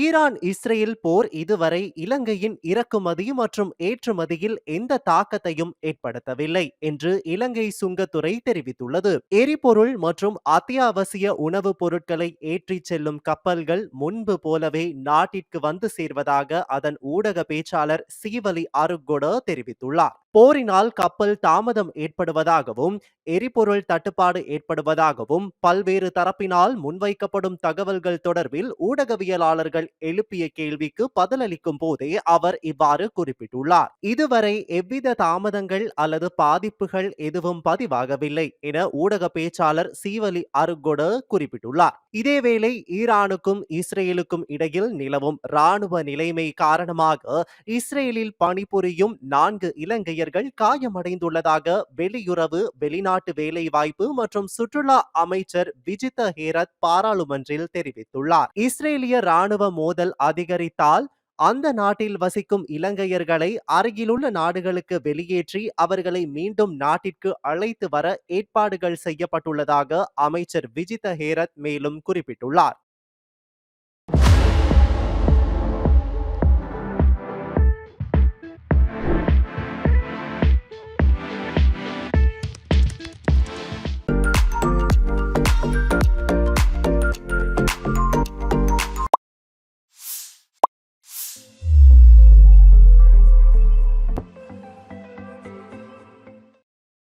Iran Israel போர் இதுவரை இலங்கையின் இறக்குமதி மற்றும் ஏற்றுமதியில் எந்த தாக்கத்தையும் ஏற்படுத்தவில்லை என்று இலங்கை சுங்கத்துறை தெரிவித்துள்ளது. எரிபொருள் மற்றும் அத்தியாவசிய உணவுப் பொருட்களை ஏற்றிச் செல்லும் கப்பல்கள் முன்பு போலவே நாட்டிற்கு வந்து சேர்வதாக அதன் ஊடக பேச்சாளர் சீவலி அருகொட தெரிவித்துள்ளார். போரினால் கப்பல் தாமதம் ஏற்படுவதாகவும் எரிபொருள் தட்டுப்பாடு ஏற்படுவதாகவும் பல்வேறு தரப்பினால் முன்வைக்கப்படும் தகவல்கள் தொடர்பில் ஊடகவியலாளர்கள் எழுப்பிய கேள்விக்கு பதிலளிக்கும் போதே அவர் இவ்வாறு குறிப்பிட்டுள்ளார். இதுவரை எவ்வித தாமதங்கள் அல்லது பாதிப்புகள் எதுவும் பதிவாகவில்லை என ஊடக பேச்சாளர் சீவலி அருகொட குறிப்பிட்டுள்ளார். இதேவேளை ஈரானுக்கும் இஸ்ரேலுக்கும் இடையில் நிலவும் ராணுவ நிலைமை காரணமாக இஸ்ரேலில் பணிபுரியும் நான்கு இலங்கை ஊழியர்கள் காயமடைந்துள்ளதாக வெளியுறவு வெளிநாட்டு வேலைவாய்ப்பு மற்றும் சுற்றுலா அமைச்சர் விஜித ஹேரத் பாராளுமன்றில் தெரிவித்துள்ளார். இஸ்ரேலிய ராணுவ மோதல் அதிகரித்தால் அந்த நாட்டில் வசிக்கும் இலங்கையர்களை அருகிலுள்ள நாடுகளுக்கு வெளியேற்றி அவர்களை மீண்டும் நாட்டிற்கு அழைத்து வர ஏற்பாடுகள் செய்யப்பட்டுள்ளதாக அமைச்சர் விஜித ஹேரத் மேலும் குறிப்பிட்டுள்ளார்.